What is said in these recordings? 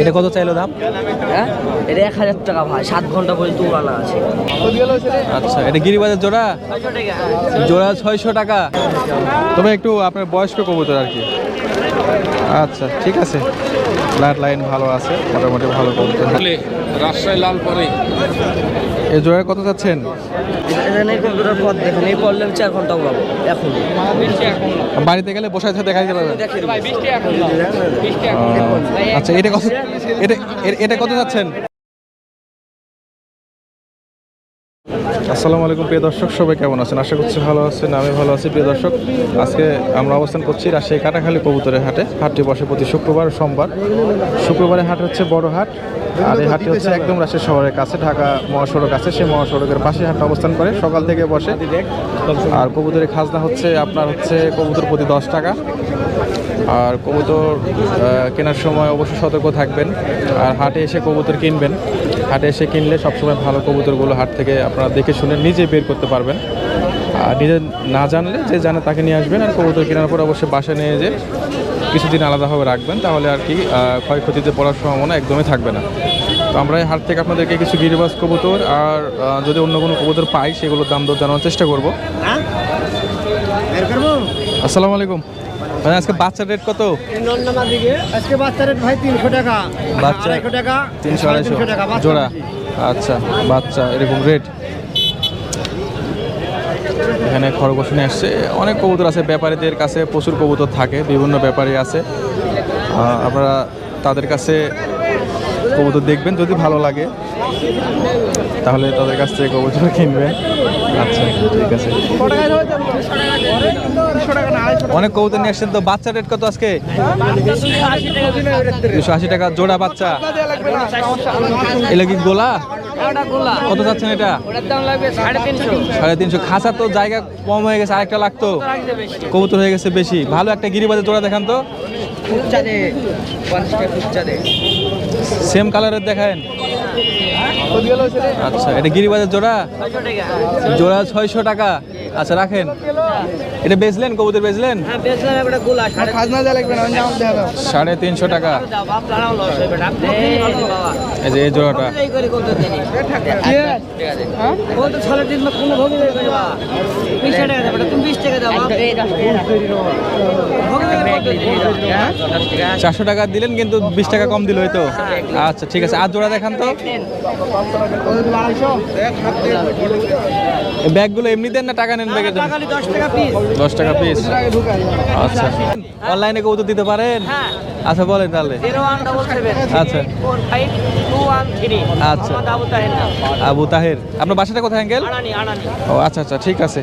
এটা কত চাইলো দাম? হ্যাঁ? এটা এক হাজার টাকা ভাই সাত ঘণ্টা পর্যন্ত উড়ানো আছে। আচ্ছা এটা গিরিবাজার জোড়া? জোড়া ছয়শো টাকা। তবে একটু আপনার বয়স্ক কবুতর আর কি। আচ্ছা ঠিক আছে। ব্লাড লাইন ভালো আছে মোটামুটি ভালো কবুতর। রাজশাহী লাল পরে এই জোড়া কত চাচ্ছেন এখানে কম্পিউটার পথ দেখেন এই প্রবলেম চার ঘণ্টা উড়াবো এখন। বাড়িতে গেলে বসে আছে দেখা যাবে আচ্ছা এটা কত এটা এটা কত যাচ্ছেন? আসসালামু আলাইকুম, প্রিয় দর্শক। সবাই কেমন আছেন? আশা করছি ভালো আছেন, আমি ভালো আছি, প্রিয় দর্শক। আজকে আমরা অবস্থান করছি রাজশাহী কাটাখালী কবুতরের হাটে। হাটটি বসে প্রতি শুক্রবার সোমবার। শুক্রবারের হাট হচ্ছে বড় হাট, আর এই হাটটি হচ্ছে একদম রাজশাহী শহরের কাছে, ঢাকা মহাসড়ক আছে সেই মহাসড়কের পাশে হাটটা অবস্থান করে, সকাল থেকে বসে। আর কবুতরের খাজনা হচ্ছে, আপনার হচ্ছে কবুতর প্রতি দশ টাকা। আর কবুতর কেনার সময় অবশ্যই সতর্ক থাকবেন। আর হাটে এসে কবুতর কিনবেন। হাটে এসে কিনলে সবসময় ভালো কবুতরগুলো হাট থেকে আপনারা দেখে শুনে নিজে বের করতে পারবেন। আর নিজে না জানলে যে জানে তাকে নিয়ে আসবেন আর কবুতর কেনার পর অবশ্যই বাসায় নিয়ে যে কিছুদিন আলাদাভাবে রাখবেন তাহলে আর কি ক্ষয়ক্ষতিতে পড়ার সম্ভাবনা একদমই থাকবে না। তো আমরা এই হাট থেকে আপনাদেরকে কিছু গিরিবাস কবুতর আর যদি অন্য কোনো কবুতর পাই সেগুলোর দাম দর জানানোর চেষ্টা করব? আসসালামু আলাইকুম। ভাই আজকে বাচ্চার রেট কত? আজকে বাচ্চা রেট ভাই তিনশো টাকা। বাচ্চা আড়াইশো টাকা তিনশো সাড়ে আড়াইশো। তিনশো টাকা জোড়া। আচ্ছা বাচ্চা এরকম রেট এখানে খরগোশনে আসছে। অনেক কবুতর আছে ব্যাপারীদের কাছে প্রচুর কবুতর থাকে বিভিন্ন ব্যাপারী আছে। আপনারা তাদের কাছে কবুতর দেখবেন যদি ভালো লাগে তাহলে তাদের কাছ থেকে কবুতর কিনবেন। আচ্ছা ঠিক আছে। অনেক কবুতর নিয়ে আসছেন তো। বাচ্চা রেট কত আজকে? দুশো আশি টাকা জোড়া বাচ্চা। এটা কি গোলা? কত যাচ্ছেন এটা? সাড়ে তিনশো। খাঁচা তো জায়গা কম হয়ে গেছে, আরেকটা লাগতো। কবুতর হয়ে গেছে বেশি। ভালো একটা গিরিবাজের জোড়া দেখান তো। সেম কালারের দেখান আচ্ছা এটা গিরিবাজার জোড়া? জোড়া ছয়শো টাকা। আচ্ছা রাখেন এটা বেচলেন কবুতর বেচলেন সাড়ে তিনশো টাকা এই যে এই জোড়াটা চারশো টাকা দিলেন কিন্তু বিশ টাকা কম দিল হয়তো। আচ্ছা ঠিক আছে। আর জোড়া দেখান তো। ব্যাগগুলো এমনি দেন না টাকা নেন ব্যাগের জন্য? দশ টাকা পিস আচ্ছা। অনলাইনে কবুতর দিতে পারেন? আচ্ছা বলেন তাহলে। আচ্ছা। আচ্ছা। আবু তাহের। আপনার বাসাটা কোথায় অ্যাঙ্গেল ও আচ্ছা আচ্ছা ঠিক আছে।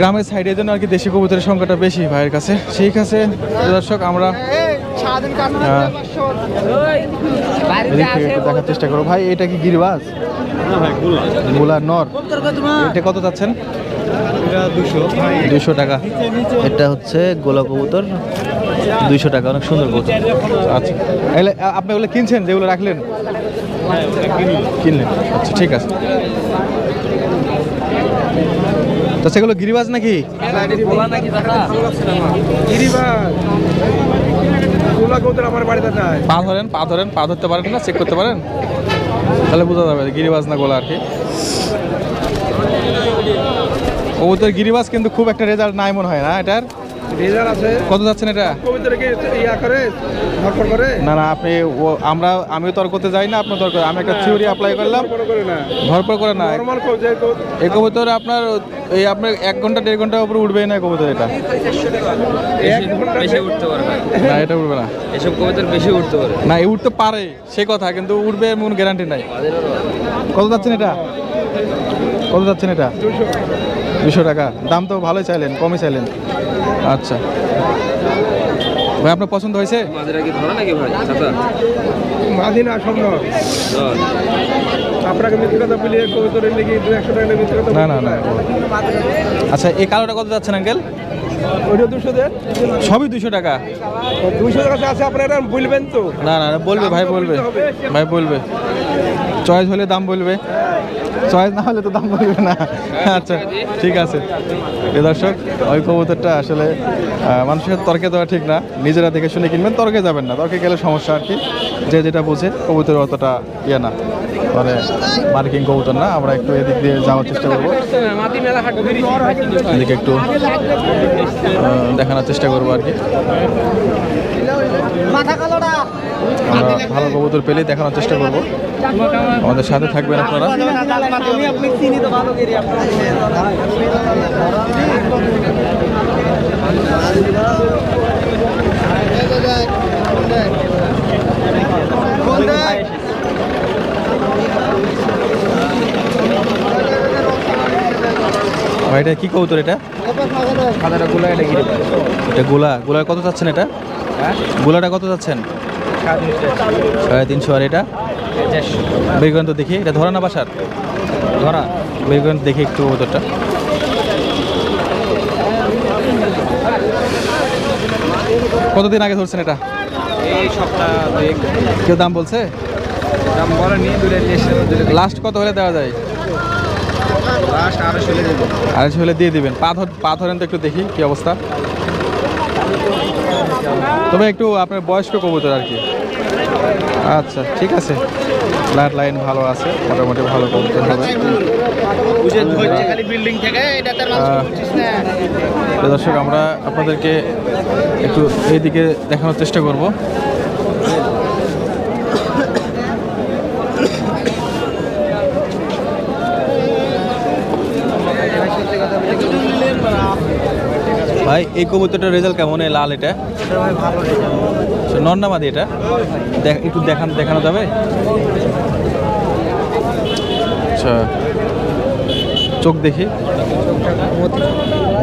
গ্রামের সাইডের জন্য আর কি দেশি কবুতরের সংখ্যাটা বেশি ভাইয়ের কাছে। ঠিক আছে। দর্শক আমরা হ্যাঁ। দেখার চেষ্টা করো ভাই এটা কি গিরিবাজ? গোলা নর। এটা কত চাচ্ছেন? দুশো টাকা। এটা হচ্ছে গোলা কবুতর দুইশো টাকা অনেক সুন্দর কবুতর। আচ্ছা। আপনি ওগুলো কিনছেন? যেগুলো রাখলেন? কিনলেন। আচ্ছা ঠিক আছে। তো সেগুলো গিরিবাজ নাকি? আমার বাড়িতে পা ধরেন পা ধরেন পা ধরতে পারেন না চেক করতে পারেন? তাহলে বোঝা যাবে গিরিবাজ না গোলা আর কি। কবুতর গিরিবাজ কিন্তু খুব একটা রেজাল্ট নাই মনে হয় না এটার? কত যাচ্ছেন এটা? কবিতাকে করে ধরপড় করে? না না আপনি আমরা আমিও তর্কতে যাই না আপনার তর্ক আমি একটা থিওরি অ্যাপ্লাই করলাম। ধরপড় করে না। ধরপর করে না। নরমাল যে এই কবুতর আপনার এই আপনার এক ঘণ্টা দেড় ঘণ্টার উপরে উঠবেই না কবুতর এটা। বেশি উঠতে পারে না এটা উঠবে না। এসব কবিতার বেশি উঠতে পারে না এই উঠতে পারে সে কথা কিন্তু উঠবে এমন গ্যারান্টি নাই। কত যাচ্ছেন এটা? কত যাচ্ছেন এটা? দুশো টাকা। দাম তো ভালোই চাইলেন কমই চাইলেন। আচ্ছা। ভাই আপনার পছন্দ হয়েছে? মাঝেরা কি ধরে নাকি ভাই? চাচা? মাঝি না সম্ভব আপনাকে মিথ্যে কথা বলিয়ে কবিতরের লেগে দু একশো টাকা মিথ্যে কথা না না না। আচ্ছা এই কালোটা কত যাচ্ছেন আঙ্কেল? ওইটা দুশো দেন। সবই দুশো টাকা? দুশো টাকা আছে আপনারা বলবেন তো। না না না, বলবে ভাই বলবে। ভাই বলবে। চয়েস হলে দাম বলবে। চয়েস না হলে তো দাম বলবে না। আচ্ছা ঠিক আছে। এ দর্শক, ওই কবুতরটা আসলে মানুষের তর্কে দেওয়া ঠিক না। নিজেরা দেখে শুনে কিনবেন, তর্কে যাবেন না। তর্কে গেলে সমস্যা আর কি। যে যেটা বোঝে, কবুতর অতটা ইয়ে না। মানে মার্কিং কবুতর না, আমরা একটু এদিক দিয়ে যাওয়ার চেষ্টা করব। এদিকে একটু দেখানোর চেষ্টা করব আর কি। আমরা ভালো কবুতর পেলেই দেখানোর চেষ্টা করব। আমাদের সাথে থাকবেন আপনারা। এটা কি কবুতর এটা? এটা গোলা। গোলার কত চাচ্ছেন এটা? গোলাটা কত চাচ্ছেন? সাড়ে তিনশো আর এটা? বের করেন তো দেখি এটা ধরা না বাসার? ধরা। বের করেন দেখি একটু কবুতরটা কতদিন আগে ধরছেন এটা? এই সপ্তাহ কেউ দাম বলছে? দাম বলেনি লাস্ট কত হলে দেওয়া যায়? লাস্ট চলে আড়াইশো হলে দিয়ে দিবেন। পাথর ধর পা তো একটু দেখি কি অবস্থা। তবে একটু আপনার বয়স্ক কবুতর আর কি। আচ্ছা ঠিক আছে। ব্লাড লাইন ভালো আছে মোটামুটি ভালো কবুতর হবে। দর্শক আমরা আপনাদেরকে একটু এইদিকে দেখানোর চেষ্টা করব। ভাই এই কবুতরটার রেজাল্ট কেমন? এই লাল এটা? আচ্ছা, নর না মাদি এটা? দেখ- একটু দেখান দেখানো যাবে? আচ্ছা। চোখ দেখি।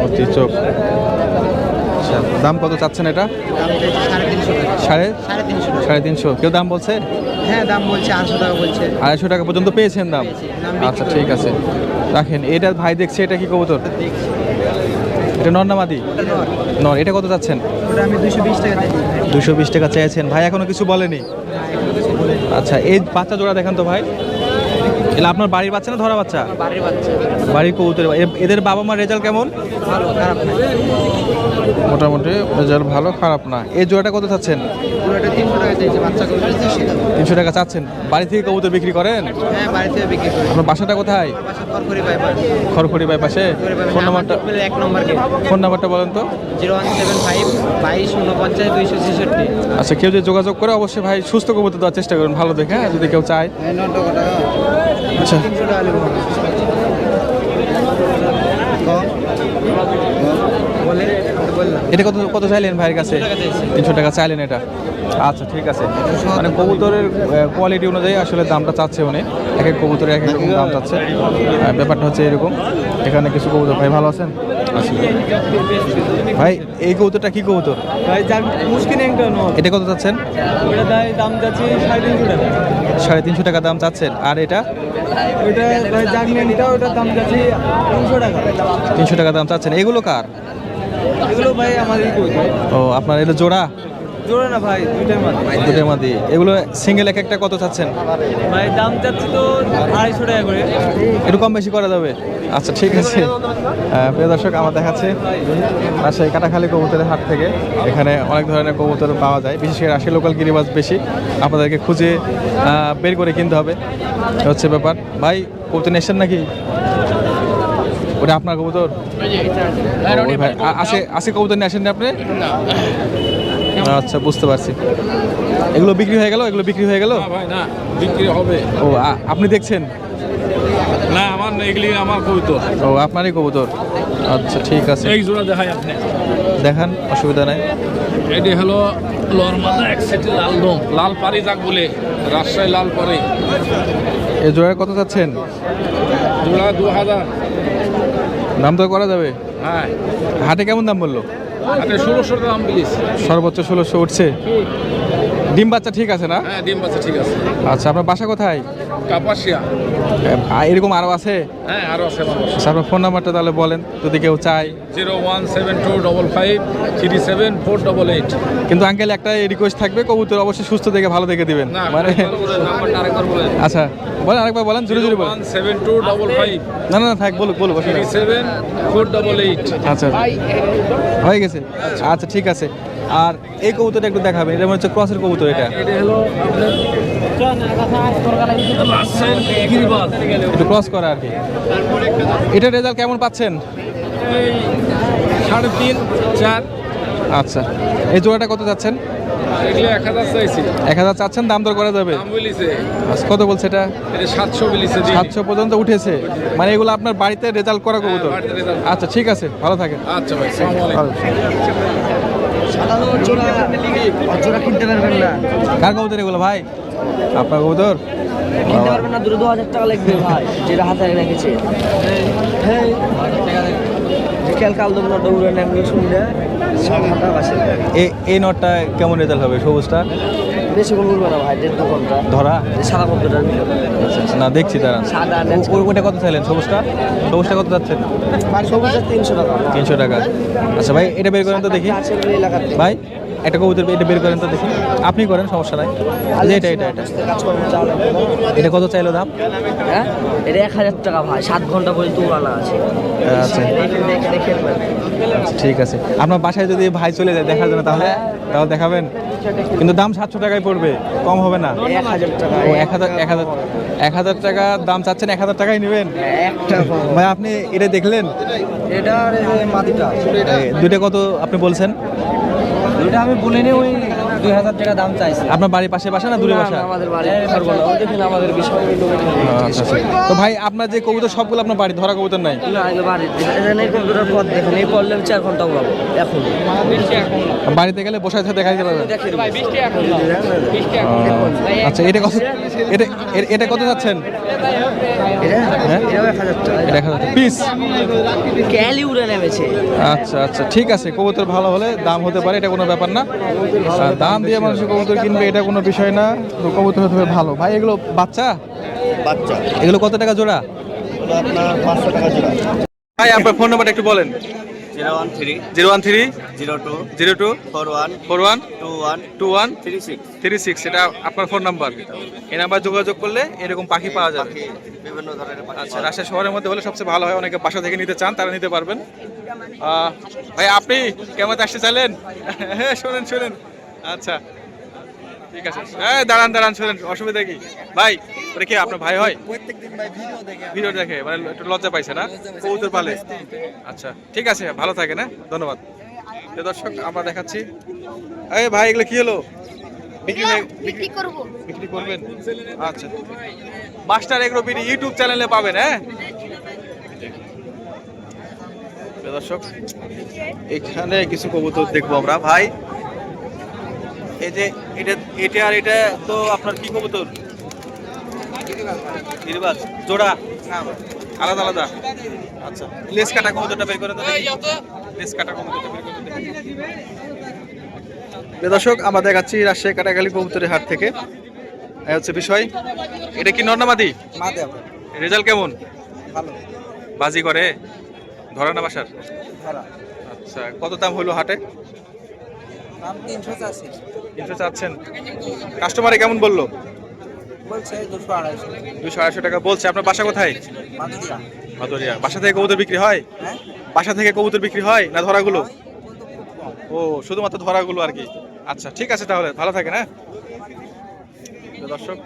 মতি চোখ। আচ্ছা দাম কত চাচ্ছেন এটা? সাড়ে সাড়ে তিনশো। কেউ দাম বলছে? হ্যাঁ দাম বলছে আটশো টাকা বলছে। আড়াইশো টাকা পর্যন্ত পেয়েছেন দাম। আচ্ছা ঠিক আছে। রাখেন এটা ভাই দেখছে এটা কি কবুতর? এটা নর না মাদি? নর। এটা কত চাচ্ছেন? দুশো বিশ টাকা চাইছেন। ভাই, এখনও কিছু বলেনি? আচ্ছা এই বাচ্চা জোড়া দেখান তো ভাই। এলা আপনার বাড়ির বাচ্চা না ধরা বাচ্চা? বাড়ির বাচ্চা। বাড়ির কবুতর। এদের বাবা মার রেজাল্ট কেমন? ভালো খারাপ না মোটামুটি রেজাল্ট ভালো খারাপ না। এই জোড়াটা কত চাচ্ছেন? তিনশো টাকা দিয়েছে বাচ্চা কবুতর তিনশো টাকা চাচ্ছেন। বাড়ি থেকে কবুতর বিক্রি করেন? হ্যাঁ বাড়ি থেকে বিক্রি করি। আপনার বাসাটা কোথায়? খড়খড়ি বাই পাশে ফোন নাম্বারটা এক নম্বর ফোন নাম্বারটা বলেন তো। জিরো ওয়ান সেভেন ফাইভ বাইশ উনপঞ্চাশ দুইশো ছেষট্টি। আচ্ছা কেউ যদি যোগাযোগ করে অবশ্যই ভাই সুস্থ কবুতর দেওয়ার চেষ্টা করুন ভালো দেখে হ্যাঁ, যদি কেউ চায়। আচ্ছা। এটা কত কত চাইলেন ভাইয়ের কাছে? তিনশো টাকা চাইলেন এটা। আচ্ছা ঠিক আছে। মানে কবুতরের কোয়ালিটি অনুযায়ী আসলে দামটা চাচ্ছে উনি। এক এক কবুতরের এক এক রকম দাম চাচ্ছে। ব্যাপারটা হচ্ছে এরকম। এখানে কিছু কবুতর ভাই ভালো আছেন? ভাই এই কবুতরটা কি কবুতর? ভাই যার মুশকিল একটা নয় এটা কত চাচ্ছেন? ওটা দাম যাচ্ছে সাড়ে তিনশো টাকা। সাড়ে তিনশো টাকা দাম চাচ্ছেন। আর এটা? ওইটা ভাই জাগমেন্টটা ওটার দাম যাচ্ছে তিনশো টাকা। তিনশো টাকা দাম চাচ্ছেন। এগুলো কার? এগুলো ভাই আমাদের ও আপনার এটা জোড়া? জোড়ে না ভাই? দুইটার মাঝে দুটোর মধ্যে। এগুলো সিঙ্গেল এক একটা কত চাচ্ছেন? ভাই দাম যাচ্ছে তো আড়াইশো টাকা করে। একটু কম বেশি করা যাবে? আচ্ছা ঠিক আছে। প্রিয় দর্শক আমার দেখাচ্ছে রাজশাহী কাটাখালী কবুতরের হাট থেকে। এখানে অনেক ধরনের কবুতর পাওয়া যায়। বিশেষ করে রাশি লোকাল গিরিবাজ বেশি। আপনাদেরকে খুঁজে বের করে কিনতে হবে। হচ্ছে ব্যাপার। ভাই কবুতর নিয়ে এসছেন নাকি? ওটা আপনার কবুতর? ভাই আসে আসে কবুতর নিয়ে আসেন না। আপনি আচ্ছা বুঝতে পারছি। এগুলো বিক্রি হয়ে গেল? এগুলো বিক্রি হয়ে গেল? ভাই না বিক্রি হবে। ও আপনি দেখছেন? না আমার এগুলি আমার কবুতর। ও আপনারই কবুতর? আচ্ছা ঠিক আছে। এই জোড়া দেখাই আপনি। দেখান অসুবিধা নাই। এটি হলো লরমাদা এক সেটি লাল দম। লাল পারি যাক বলে রাজশাহী লাল পারি। এই জোড়ায় কত চাচ্ছেন জোড়া দু হাজার। দাম তো করা যাবে। হ্যাঁ। হাটে কেমন দাম বলল? ষোলোশো দাম প্লিজ সর্বোচ্চ ষোলোশো উঠছে। ডিম বাচ্চা ঠিক আছে না? হ্যাঁ ডিম বাচ্চা ঠিক আছে। আচ্ছা আপনার বাসা কোথায়? কাপাসিয়া। এরকম আরও আছে? হ্যাঁ আরও আছে আপনার ফোন নাম্বারটা তাহলে বলেন যদি কেউ চায়। Zero one seven two double five three seven four double eight. কিন্তু আঙ্কেল একটা রিকোয়েস্ট থাকবে কবুতর অবশ্যই সুস্থ দেখে ভালো দেখে দিবেন। মানে আচ্ছা বলেন আরেকবার বলেন জোরে জোরে বলেন। Seven two double five. না না থাক বলুক বলুক three seven four double eight. আচ্ছা হয়ে গেছে। আচ্ছা ঠিক আছে। আর এই কবুতরটা একটু দেখাবেন এটা মনে হচ্ছে ক্রসের কবুতর এটা। এটা হলো একটু ক্রস করা আর কি। এটা রেজাল্ট কেমন পাচ্ছেন? সাড়ে তিন চার। আচ্ছা। এই জোড়াটা কত যাচ্ছেন? এগুলো এক হাজার এক হাজার চাচ্ছেন দাম দর করা যাবে? আচ্ছা কত বলছে এটা? এটা সাতশো পর্যন্ত উঠেছে। মানে এগুলো আপনার বাড়িতে রেজাল্ট করা কবুতর। আচ্ছা ঠিক আছে ভালো থাকেন। আচ্ছা ভাই সালাম আলাইকুম। সাধারণ জোড়া জোড়া কিনতে পারবেন না। কার কবুতর এগুলো ভাই? আপনার কবুতর? কিনতে পারবেন না দুটো দু হাজার টাকা লাগবে ভাই যেটা হাতে রেখেছে। এই নটটা কেমন রেজাল্ট হবে সবুজটা? না ভাই দেড় দু ঘণ্টা। ধরা? এই সাদা না দেখছি তারা সাদা ওটা কত চাইলেন সবুজটা? সবুজটা কত যাচ্ছেন সবুজের তিনশো টাকা। তিনশো টাকা। আচ্ছা ভাই এটা বের করেন তো দেখি। ভাই? একটা কবুতর এটা বের করেন তো দেখি। আপনি করেন সমস্যা নাই। এটা এটা এটা। এটা কত চাইলো দাম? হ্যাঁ? এটা এক হাজার টাকা ভাই সাত ঘণ্টা পর্যন্ত উড়ানো আছে। আচ্ছা। ঠিক আছে। আপনার বাসায় যদি ভাই চলে যায় দেখার জন্য তাহলে? তাহলে দেখাবেন? কিন্তু দাম সাতশো টাকায় পড়বে কম হবে না? এক হাজার ও এক হাজার এক হাজার এক হাজার টাকা দাম চাচ্ছেন এক হাজার টাকাই নেবেন? ভাই আপনি এটা দেখলেন? এটা দুইটা কত আপনি বলছেন? এটা আমি বলিনি ওই দুই হাজার টাকা দাম চাইছি। আপনার বাড়ির পাশে বাসা না দূরে বাসা? আমাদের বাড়ি পারব ওই দেখেন আমাদের বিষয় আচ্ছা আচ্ছা তো ভাই আপনার যে কবুতর সবগুলো আপনার বাড়ি ধরা কবুতর নাই? কম্পিউটার পথ দেখেন এই পড়লে চার ঘণ্টা উড়াবো এখন। বাড়িতে গেলে বসে দেখা দেখে দেবো। আচ্ছা এটা কত এটা এটা কত যাচ্ছেন? হ্যাঁ? পিস ক্যালি উড়ে নেমেছে। আচ্ছা আচ্ছা ঠিক আছে। কবুতর ভালো হলে দাম হতে পারে এটা কোনো ব্যাপার না। দাম দিয়ে মানুষ কবুতর কিনবে এটা কোনো বিষয় না। তো কবুতর হতে হবে ভালো। ভাই এগুলো বাচ্চা? বাচ্চা। এগুলো কত টাকা জোড়া? ভাই আপনার ফোন নাম্বারটা একটু বলেন। Zero one three zero one three zero two zero two four one four one two one two one three six three six এটা আপনার ফোন নাম্বার। এই নাম্বার যোগাযোগ করলে এরকম পাখি পাওয়া যাবে। বিভিন্ন ধরনের আচ্ছা রাজশাহী শহরের মধ্যে হলে সবচেয়ে ভালো হয় অনেকে বাসা থেকে নিতে চান তারা নিতে পারবেন। ভাই আপনি কেমন আসতে চাইলেন? হ্যাঁ শোনেন শোনেন। আচ্ছা ঠিক আছে। হ্যাঁ দাঁড়ান দাঁড়ান শোনেন অসুবিধা কি? ভাই ওটা কি আপনার ভাই হয়? ভাই ভিডিও দেখে মানে একটু লজ্জা পাইছে না? কবুতর পালে। আচ্ছা ঠিক আছে ভালো থাকেন হ্যাঁ? ধন্যবাদ। দর্শক আমরা দেখাচ্ছি। এই ভাই এগুলো কি হলো? বিক্রি বিক্রি করব। বিক্রি করবেন? আচ্ছা। মাস্টার এগ্রো বিডি ইউটিউব চ্যানেলে পাবেন হ্যাঁ? দর্শক এখানে কিছু কবুতর দেখব আমরা। ভাই এই যে এটা এটা আর এটা তো আপনার কি কবুতর? গিরিবাজ জোড়া? আলাদা আলাদা। আচ্ছা। লেস কাটা কবুতরটা বের করে তো দেখি। লেস কাটা কবুতরটা বের করে দেখি। দর্শক আমরা দেখাচ্ছি রাজশাহী কাটাখালী কবুতরের হাট থেকে। এই হচ্ছে বিষয়। এটা কি নর্নামাদি মাদে? রেজাল্ট কেমন? ভালো। বাজি করে। ধরা না বাসার? ধরা। আচ্ছা কত দাম হলো হাটে? তিনশো চাচ্ছেন। কাস্টমারে কেমন বলল? বলছে দুশো আড়াইশো। টাকা বলছে। আপনার বাসা কোথায়? ভাদরিয়া বাসা থেকে কবুতর বিক্রি হয়? হ্যাঁ? বাসা থেকে কবুতর বিক্রি হয় না ধরাগুলো? ও শুধুমাত্র ধরাগুলো আর কি। আচ্ছা ঠিক আছে তাহলে। ভালো থাকেন হ্যাঁ? দর্শক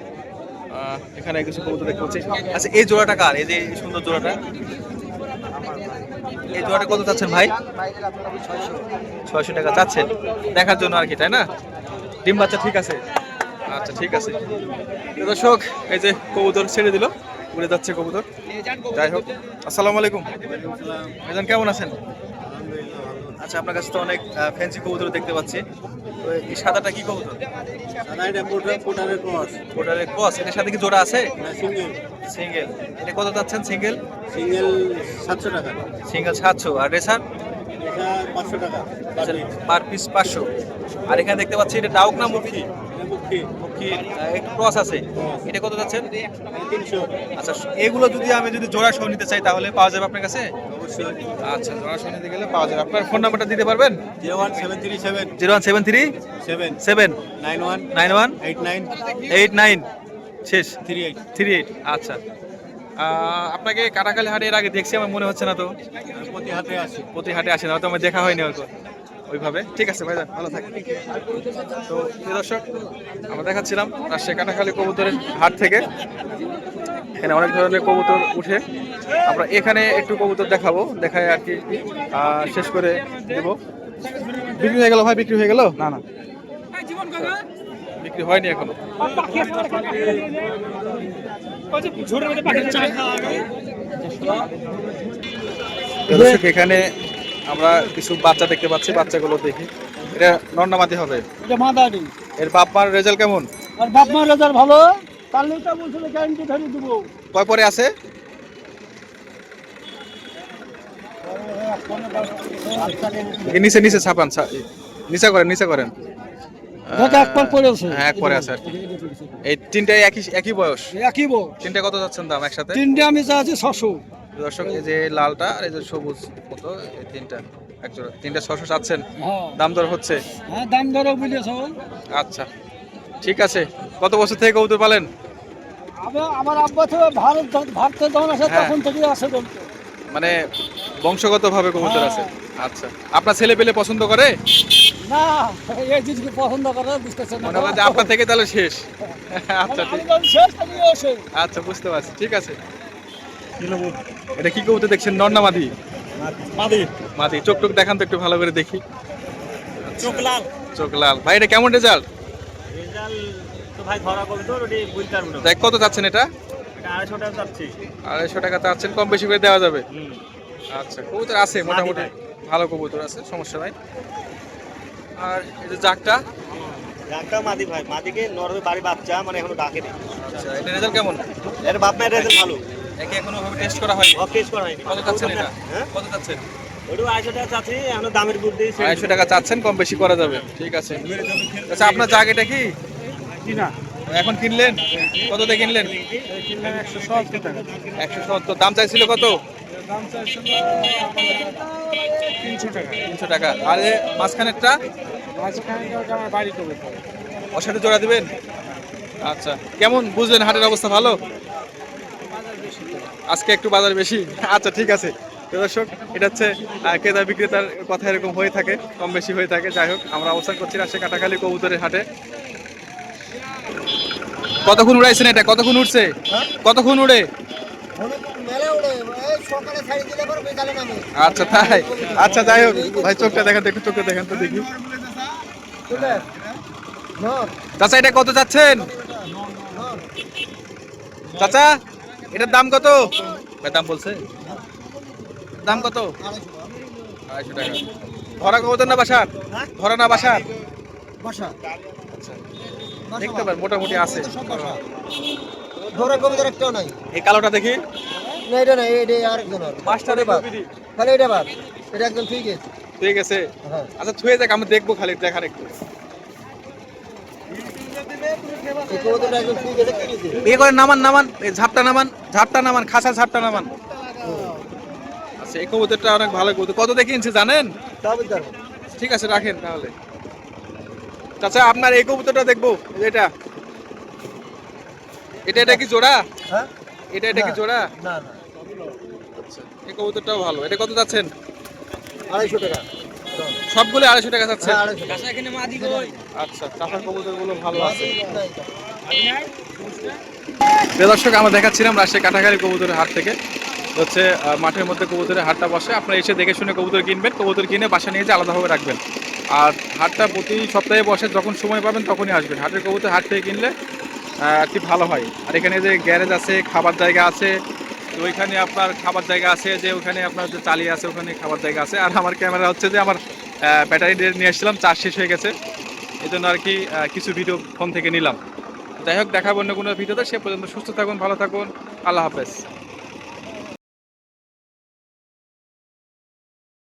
এখানে কিছু কবুতর দেখতে পাচ্ছি। আচ্ছা এই জোড়াটা কার? এই যে সুন্দর জোড়াটা। এই জোড়াটা কত চাচ্ছেন ভাই? ছয়শো টাকা চাচ্ছেন। দেখার জন্য আর কি তাই না? ডিম বাচ্চা ঠিক আছে? আচ্ছা ঠিক আছে। দর্শক এই যে কবুতর ছেড়ে দিল উড়ে যাচ্ছে কবুতর। যাই হোক আসসালামু আলাইকুম। ভাইজান কেমন আছেন? আচ্ছা আপনার কাছে তো অনেক ফ্যান্সি কবুতর দেখতে পাচ্ছি। এই সাদাটা কি কবুতর? ওটার ক্রস। এটার সাথে কি জোড়া আছে? সিঙ্গেল। সিঙ্গেল। এটা কত যাচ্ছেন সিঙ্গেল? সিঙ্গেল সাতশো টাকা। সিঙ্গেল সাতশো। আর রেসার? পাঁচশো টাকা। পার পিস পাঁচশো। আর এখানে দেখতে পাচ্ছি এটা ডাউক না আহ, একটু ক্রস আছে। এটা কত যাচ্ছেন? আচ্ছা এগুলো যদি আমি যদি জোড়া সহ নিতে চাই তাহলে পাওয়া যাবে আপনার কাছে? অবশ্যই। আচ্ছা জোড়া সহ নিতে গেলে পাওয়া যাবে। আপনার ফোন নাম্বারটা দিতে পারবেন? Zero one seven three seven. Zero one seven three? Seven. Seven. Nine one. Nine one? Eight nine. Eight nine. শেষ। Three eight. Three eight. আচ্ছা। আপনাকে কাটাখালি হাটে এর আগে দেখছি আমার মনে হচ্ছে না তো? প্রতি হাটে আসি। প্রতি হাটে আসে না হয়তো আমার দেখা হয়নি হয়তো। ওইভাবে। ঠিক আছে ভাইজান, ভালো থাকেন। তো প্রিয় দর্শক, আমরা দেখাচ্ছিলাম রাজশাহী কাটাখালী কবুতরের হাট থেকে। এখানে অনেক ধরনের কবুতর উঠে। আমরা এখানে একটু কবুতর দেখাবো, দেখায় আর কি শেষ করে দেব। বিক্রি হয়ে গেল ভাই, বিক্রি হয়ে গেল? না না। বিক্রি হয়নি এখনও। এখানে আমরা কিছু বাচ্চা দেখতে পাচ্ছি বাচ্চাগুলো দেখি। এটা নন্নামাতি হবে। এটা মাদারি। এর বাপ মার রেজাল্ট কেমন? আর বাপ মার রেজাল্ট ভালো? তাহলে তো বলছিল গ্যারান্টি ধরে দিব। কয় পরে আছে? নিচে নিচে ছাপান নিচে করেন নিচে করেন। হ্যাঁ এক পরে আছে এই তিনটাই একই একই বয়স? একই তিনটা কত যাচ্ছেন দাম একসাথে? তিনটে আমি চাচ্ছি ছশো। দর্শক এই যে লালটা আর এই যে সবুজ মতো এই তিনটা এক জোড়া তিনটা ছশো চাচ্ছেন হ্যাঁ। দাম দর হচ্ছে? হ্যাঁ দাম বুঝেছ আচ্ছা ঠিক আছে। কত বছর থেকে কবুতর পালেন? আমার আব্বা তো ভারত ভারতে যখন আসে হ্যাঁ। তখন থেকে আসে মানে বংশগতভাবে কবুতর আছে? আচ্ছা আপনার ছেলে পেলে পছন্দ করে? না এই জিনিসকে পছন্দ করে বুঝতেছে না। মনে আপনার থেকে তাহলে শেষ। আচ্ছা আসে আচ্ছা বুঝতে পারছি। ঠিক আছে। এটা কি কবুতর দেখছেন? নন্না মাদি? মাদি। মাদি। চোখ টোক দেখান তো একটু ভালো করে দেখি। চোখ লাল। চোখ লাল। ভাই এটা কেমন রেজাল্ট? দেখ কত চাচ্ছেন এটা? এটা আড়াইশো টাকা চাচ্ছি। আড়াইশো টাকা চাচ্ছেন কম বেশি করে দেওয়া যাবে? আচ্ছা কবুতর আছে মোটামুটি। ভালো কবুতর আছে সমস্যা নাই। আর এই যে জাকটা একটা মাদি ভাই। মাদিকে নরওয়ে বাড়ি বাচ্চা মানে এখনও ডাকেনি। আচ্ছা এটা রেজাল্ট কেমন? এর বাপ মায়ের রেজাল্ট ভালো। একে এখনও ভাবে টেস্ট করা হয়নি। টেস্ট করা হয়নি। কত চাচ্ছেন এটা? হ্যাঁ? কত চাচ্ছেন? ওটা আড়াইশো টাকা চাচ্ছি এখনও দামের বুদ্ধি আড়াইশো টাকা চাচ্ছেন কম বেশি করা যাবে। ঠিক আছে। আচ্ছা আপনার জায়গাটা কি? কিনা? এখন কিনলেন? কত দিয়ে কিনলেন? একশো সত্তর দাম চাইছিল কত? দাম তিনশো টাকা। তিনশো টাকা আর মাঝখানেরটা? ওর সাথে জোড়া দিবেন? আচ্ছা। কেমন বুঝলেন হাটের অবস্থা ভালো? আজকে একটু বাজার বেশি? আচ্ছা ঠিক আছে। দর্শক এটা হচ্ছে ক্রেতা বিক্রেতার কথা এরকম হয়ে থাকে কম বেশি হয়ে থাকে। যাই হোক আমরা অবস্থান করছি রাজশাহী কাটাখালি কবুতরের হাটে। কতক্ষণ উড়াইছেন এটা? কতক্ষণ উঠছে কতক্ষণ উড়ে? আচ্ছা তাই। আচ্ছা যাই হোক ভাই চোখটা দেখান একটু চোখটা দেখান তো দেখি। চাচা এটা কত চাচ্ছেন? চাচা? এটার দাম কত? দাম বলছে। দাম কত? আড়াইশো টাকা। ধরা কত না বাসার? ভরা না বাসার? বাসা। আচ্ছা। দেখতে পারেন মোটামুটি আছে। ধরে কবিতার একটাও নাই। এই কালোটা দেখি। না এটা আরেকজন পাঁচটা এটা বাদ। এটা একদম ঠিক আছে। ঠিক আছে। হ্যাঁ। আচ্ছা থুয়ে যাক আমি দেখব খালি দেখার একটু। ইয়ে করে নামান নামান এই ঝাপটা নামান। ঝাপটা নামান খাসা ঝাপটা নামান। আচ্ছা এই কবুতরটা অনেক ভালো কবুতর। কত দেখে কিনছে জানেন? ঠিক আছে রাখেন তাহলে। চাচা আপনার এই কবুতরটা দেখব এটা। এটা এটা কি জোড়া? হ্যাঁ? এটা এটা কি জোড়া? না না। আচ্ছা এই কবুতরটাও ভালো। এটা কত যাচ্ছেন? আড়াইশো টাকা। সবগুলো আড়াইশো টাকা যাচ্ছে। আচ্ছা চাষার কবুতরগুলো ভালো আছে। দর্শক আমরা দেখাচ্ছিলাম রাজশাহী কাটাখালী কবুতরের হাট থেকে। হচ্ছে মাঠের মধ্যে কবুতরের হাটটা বসে। আপনারা এসে দেখে শুনে কবুতর কিনবেন কবুতর কিনে বাসা নিয়ে যে আলাদাভাবে রাখবেন। আর হাটটা প্রতি সপ্তাহে বসে যখন সময় পাবেন তখনই আসবেন। হাটের কবুতর হাট থেকে কিনলে কি ভালো হয়। আর এখানে যে গ্যারেজ আছে খাবার জায়গা আছে তো ওইখানে আপনার খাবার জায়গা আছে যে ওখানে আপনার যে চালিয়ে আছে ওখানে খাবার জায়গা আছে। আর আমার ক্যামেরা হচ্ছে যে আমার ব্যাটারি নিয়ে এসেছিলাম চার্জ শেষ হয়ে গেছে। এই জন্য আর কি কিছু ভিডিও ফোন থেকে নিলাম। যাই হোক, দেখাবো অন্য কোনো ভিডিওতে, সে পর্যন্ত সুস্থ থাকুন, ভালো থাকুন, আল্লাহ হাফেজ।